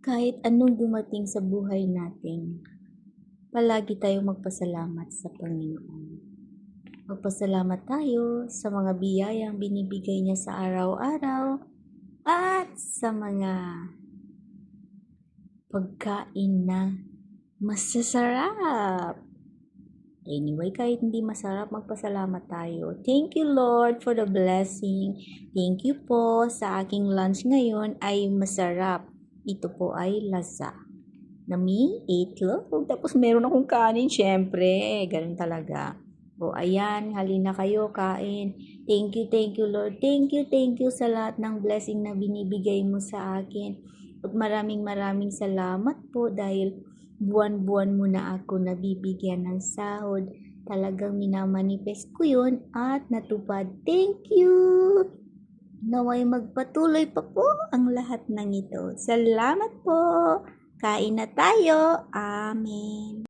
Kahit anong dumating sa buhay natin, palagi tayong magpasalamat sa Panginoon. Magpasalamat tayo sa mga biyayang binibigay niya sa araw-araw at sa mga pagkain na masasarap. Anyway, kahit hindi masarap, magpasalamat tayo. Thank you, Lord, for the blessing. Thank you po sa aking lunch ngayon ay masarap. Ito po ay lasa. Na may itlog. Tapos meron akong kanin, syempre. Ganun talaga. O ayan, halina kayo, kain. Thank you, thank you, Lord. Thank you, thank you sa lahat ng blessing na binibigay mo sa akin. At maraming maraming salamat po dahil buwan-buwan mo na ako nabibigyan ng sahod. Talagang minamanifest ko yun at natupad. Thank you! Naway magpatuloy pa po ang lahat ng ito. Salamat po! Kain na tayo! Amen!